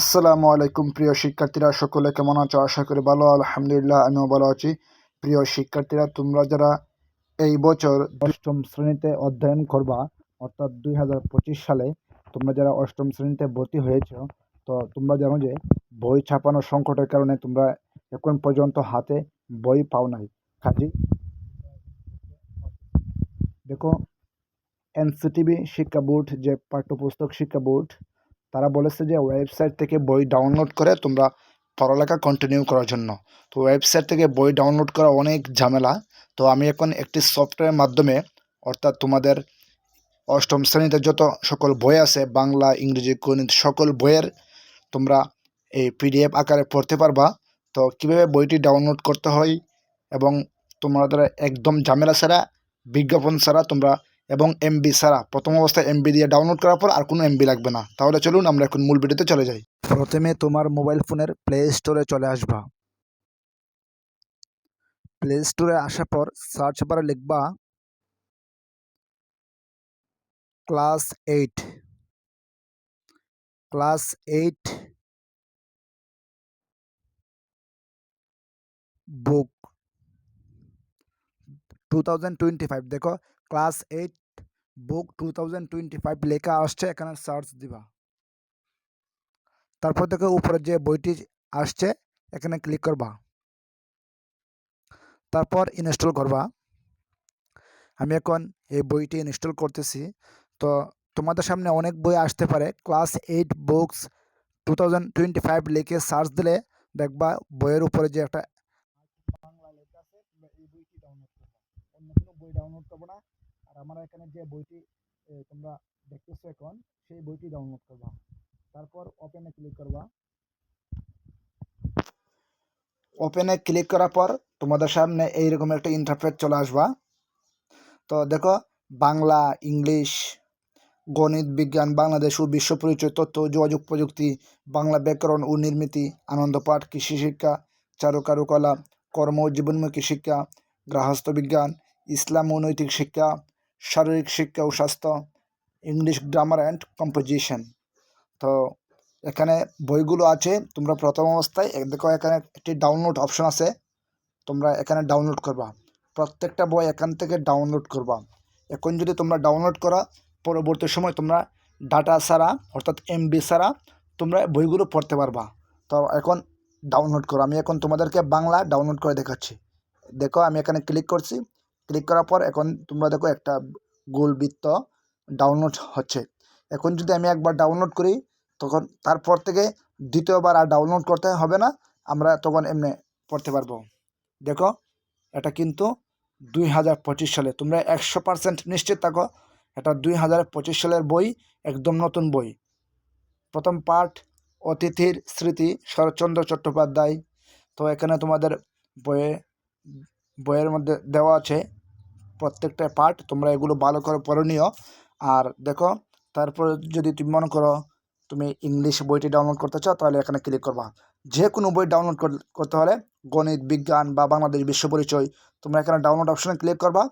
আসসালামু আলাইকুম প্রিয় শিক্ষার্থীরা, সকলে কেমন আছো? আশা করি ভালো, আলহামদুলিল্লাহ আমিও ভালো আছি। প্রিয় শিক্ষার্থীরা, তোমরা যারা এই বছর অষ্টম শ্রেণীতে অধ্যয়ন করবা, অর্থাৎ দুই হাজার পঁচিশ সালে তোমরা যারা অষ্টম শ্রেণীতে ভর্তি হয়েছ, তো তোমরা জানো যে বই ছাপানোর সংকটের কারণে তোমরা এখন পর্যন্ত হাতে বই পাও নাই। কাজেই দেখো, এনসিটিভি শিক্ষা বোর্ড যে পাঠ্যপুস্তক শিক্ষা বোর্ড তারা বলেছে যে ওয়েবসাইট থেকে বই ডাউনলোড করে তোমরা পড়ালেখা কন্টিনিউ করার জন্য। তো ওয়েবসাইট থেকে বই ডাউনলোড করা অনেক ঝামেলা। তো আমি এখন একটি সফটওয়্যারের মাধ্যমে, অর্থাৎ তোমাদের অষ্টম শ্রেণীতে যত সকল বই আছে, বাংলা, ইংরেজি, গণিত সকল বইয়ের তোমরা এই পিডিএফ আকারে পড়তে পারবা। তো কীভাবে বইটি ডাউনলোড করতে হয় এবং তোমাদের একদম ঝামেলা ছাড়া, বিজ্ঞাপন ছাড়া তোমরা এবং এমবি ছাড়া। প্রথম অবস্থায় এমবি দিয়ে ডাউনলোড করার পর আর কোনো এমবি লাগবে না। তাহলে চলুন আমরা এখন মূল ভিডিওতে চলে যাই। প্রথমে তোমার মোবাইল ফোনের প্লে স্টোরে চলে আসবা। প্লে স্টোরে আসার পর সার্চ বারে লিখবা class eight class eight book two thousand twenty five দেখো class eight, book two thousand twenty five লেখা আসছে, এখানে সার্চ দিবা। তারপর দেখো উপরে যে বইটি আসছে, এখানে ক্লিক করবা। তারপর ইনস্টল করবা। আমি এখন এই বইটি ইনস্টল করতেছি। তো তোমাদের সামনে অনেক বই আসতে পারে। Class eight, books two thousand twenty five লিখে সার্চ দিলে দেখবা বইয়ের উপরে যে একটা বাংলা লেখা আছে তোমরা এই বইটি ডাউনলোড করবা অন্য কোনো বই ডাউনলোড করব না। আর আমার এখানে যে বইটি তোমরা দেখতেছো এখন, সেই বইটি ডাউনলোড করবা। তারপর ওপেনে ক্লিক করবা। ওপেনে ক্লিক করার পর তোমাদের সামনে এইরকম একটা ইন্টারফেস চলে আসবা। তো দেখো, বাংলা, ইংলিশ, গণিত, বিজ্ঞান, বাংলাদেশ ও বিশ্ব পরিচয়, তথ্য, যোগাযোগ প্রযুক্তি, বাংলা ব্যাকরণ ও নির্মিতি আনন্দপাঠ কৃষি শিক্ষা চারুকারুকলা কর্ম জীবনমুখী শিক্ষা, গৃহস্থ বিজ্ঞান ইসলাম ও নৈতিক শিক্ষা, শারীরিক শিক্ষা ও স্বাস্থ্য, ইংলিশ গ্রামার অ্যান্ড কম্পোজিশন। তো এখানে বইগুলো আছে, তোমরা প্রথম অবস্থায় দেখো এখানে একটি ডাউনলোড অপশন আছে, তোমরা এখানে ডাউনলোড করবা। প্রত্যেকটা বই এখান থেকে ডাউনলোড করবা। এখন যদি তোমরা ডাউনলোড করা, পরবর্তী সময় তোমরা ডাটা ছাড়া, অর্থাৎ এমবি ছাড়া তোমরা বইগুলো পড়তে পারবা। তো এখন ডাউনলোড করো। আমি এখন তোমাদেরকে বাংলা ডাউনলোড করে দেখাচ্ছি। দেখো আমি এখানে ক্লিক করছি। ক্লিক করার পর এখন তোমরা দেখো একটা গোল বৃত্ত ডাউনলোড হচ্ছে। এখন যদি আমি একবার ডাউনলোড করি, তখন তারপর থেকে দ্বিতীয়বার আর ডাউনলোড করতে হবে না, আমরা তখন এমনি পড়তে পারব। দেখো, এটা কিন্তু দুই হাজার পঁচিশ সালে, তোমরা একশো পার্সেন্ট নিশ্চিত থাকো, এটা দুই হাজার পঁচিশ সালের বই, একদম নতুন বই। প্রথম পার্ট অতিথির স্মৃতি, শরৎচন্দ্র চট্টোপাধ্যায়। তো এখানে তোমাদের বইয়ে, বইয়ের মধ্যে দেওয়া আছে প্রত্যেকটা পার্ট তোমরা এগুলো ভালো করে পড়ে নিও। আর দেখো, তারপর যদি তুমি মনে করো তুমি ইংলিশ বইটি ডাউনলোড করতে চাও, তাহলে এখানে ক্লিক করবা। যে কোনো বই ডাউনলোড করতে হলে গণিত, বিজ্ঞান বা বাংলাদেশ বিশ্ব পরিচয়, তোমরা এখানে ডাউনলোড অপশানে ক্লিক করবা,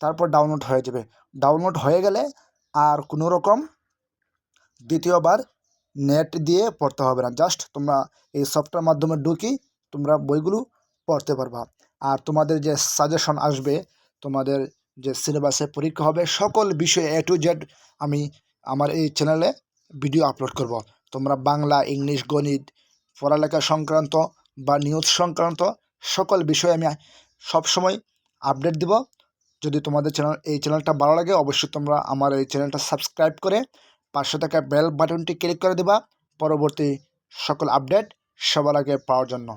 তারপর ডাউনলোড হয়ে যাবে। ডাউনলোড হয়ে গেলে আর কোনো রকম দ্বিতীয়বার নেট দিয়ে পড়তে হবে না। জাস্ট তোমরা এই সফটওয়্যার মাধ্যমে ঢুকি তোমরা বইগুলো পড়তে পারবা। আর তোমাদের যে সাজেশন আসবে তোমাদের যে সিলেবাসে পরীক্ষা হবে, সকল বিষয়ে এ টু জেড আমি আমার এই চ্যানেলে ভিডিও আপলোড করব। তোমরা বাংলা, ইংলিশ, গণিত, পড়ালেখা সংক্রান্ত বা নিউজ সংক্রান্ত সকল বিষয়ে আমি সবসময় আপডেট দিব। যদি তোমাদের চ্যানেল এই চ্যানেলটা ভালো লাগে, অবশ্যই তোমরা আমার এই চ্যানেলটা সাবস্ক্রাইব করে পাঁচশো টাকা বেল বাটনটি ক্লিক করে দেবা। পরবর্তী সকল আপডেট সবার আগে পাওয়ার জন্য।